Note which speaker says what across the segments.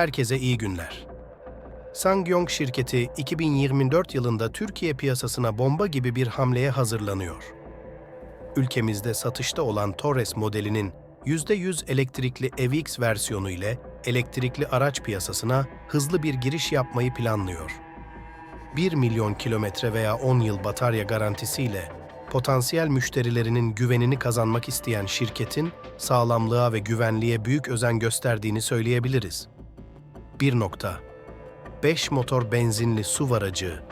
Speaker 1: Herkese iyi günler. Sangyong şirketi 2024 yılında Türkiye piyasasına bomba gibi bir hamleye hazırlanıyor. Ülkemizde satışta olan Torres modelinin %100 elektrikli EVX versiyonu ile elektrikli araç piyasasına hızlı bir giriş yapmayı planlıyor. 1 milyon kilometre veya 10 yıl batarya garantisiyle potansiyel müşterilerinin güvenini kazanmak isteyen şirketin sağlamlığa ve güvenliğe büyük özen gösterdiğini söyleyebiliriz. 1 nokta. 5 motor benzinli SUV aracı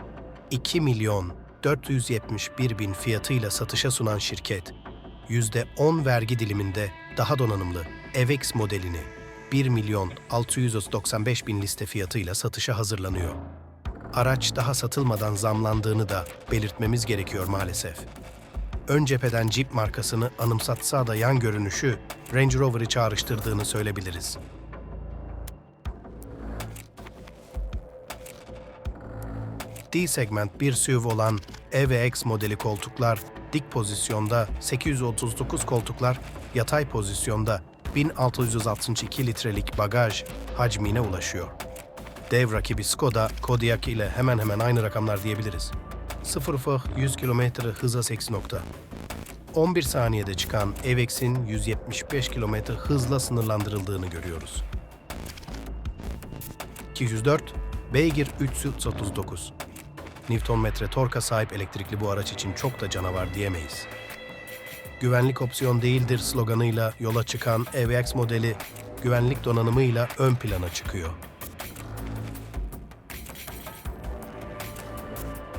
Speaker 1: 2 milyon 471 bin fiyatıyla satışa sunan şirket, %10 vergi diliminde daha donanımlı EVX modelini 1 milyon 695 bin liste fiyatıyla satışa hazırlanıyor. Araç daha satılmadan zamlandığını da belirtmemiz gerekiyor maalesef. Ön cepheden Jeep markasını anımsatsa da yan görünüşü Range Rover'ı çağrıştırdığını söyleyebiliriz. D-segment bir SUV olan EVX modeli koltuklar dik pozisyonda 839 koltuklar, yatay pozisyonda 1662 litrelik bagaj hacmine ulaşıyor. Dev rakibi Skoda, Kodiaq ile hemen hemen aynı rakamlar diyebiliriz. 0 100 km hıza 8 nokta. 11 saniyede çıkan EVX'in 175 km hızla sınırlandırıldığını görüyoruz. 204, beygir 339. Newtonmetre torka sahip elektrikli bu araç için çok da canavar diyemeyiz. Güvenlik opsiyon değildir sloganıyla yola çıkan EVX modeli güvenlik donanımıyla ön plana çıkıyor.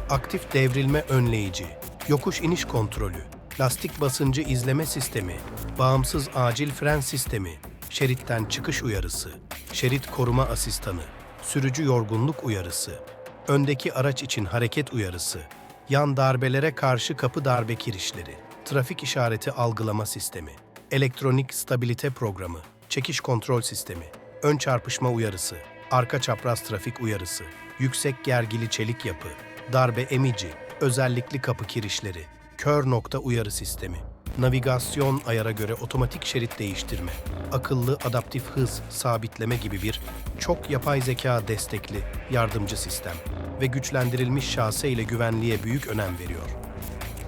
Speaker 1: Aktif devrilme önleyici, yokuş iniş kontrolü, lastik basıncı izleme sistemi, bağımsız acil fren sistemi, şeritten çıkış uyarısı, şerit koruma asistanı, sürücü yorgunluk uyarısı, öndeki araç için hareket uyarısı, yan darbelere karşı kapı darbe kirişleri, trafik işareti algılama sistemi, elektronik stabilite programı, çekiş kontrol sistemi, ön çarpışma uyarısı, arka çapraz trafik uyarısı, yüksek gergili çelik yapı, darbe emici, özellikli kapı kirişleri, kör nokta uyarı sistemi, navigasyon ayara göre otomatik şerit değiştirme, akıllı adaptif hız sabitleme gibi bir çok yapay zeka destekli yardımcı sistem ve güçlendirilmiş şase ile güvenliğe büyük önem veriyor.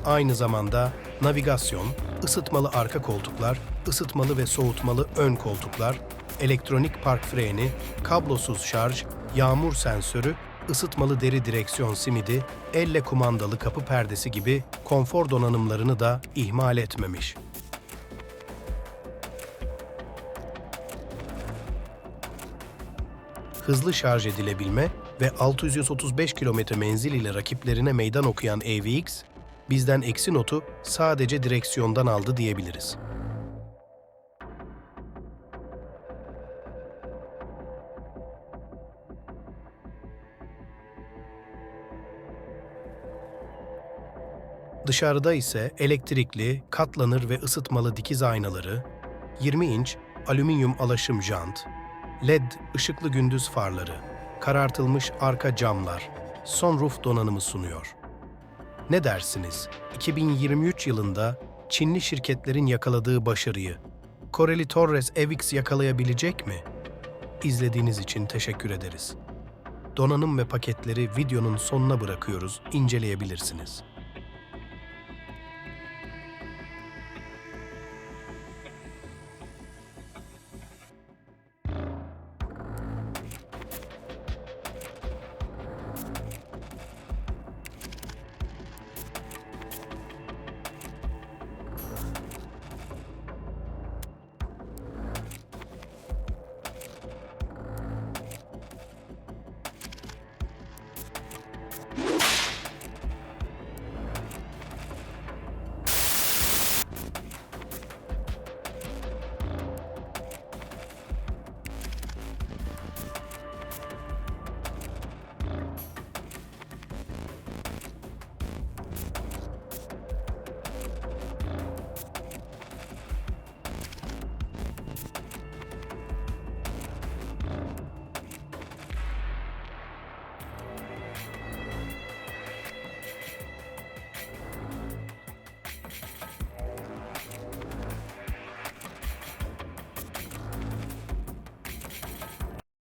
Speaker 1: Aynı zamanda navigasyon, ısıtmalı arka koltuklar, ısıtmalı ve soğutmalı ön koltuklar, elektronik park freni, kablosuz şarj, yağmur sensörü, ısıtmalı deri direksiyon simidi, elle kumandalı kapı perdesi gibi konfor donanımlarını da ihmal etmemiş. Hızlı şarj edilebilme ve 635 km menzil ile rakiplerine meydan okuyan AVX, bizden eksi notu sadece direksiyondan aldı diyebiliriz. Dışarıda ise elektrikli, katlanır ve ısıtmalı dikiz aynaları, 20 inç alüminyum alaşım jant, LED ışıklı gündüz farları, karartılmış arka camlar, sunroof donanımı sunuyor. Ne dersiniz? 2023 yılında Çinli şirketlerin yakaladığı başarıyı Koreli Torres EVX yakalayabilecek mi? İzlediğiniz için teşekkür ederiz. Donanım ve paketleri videonun sonuna bırakıyoruz, inceleyebilirsiniz.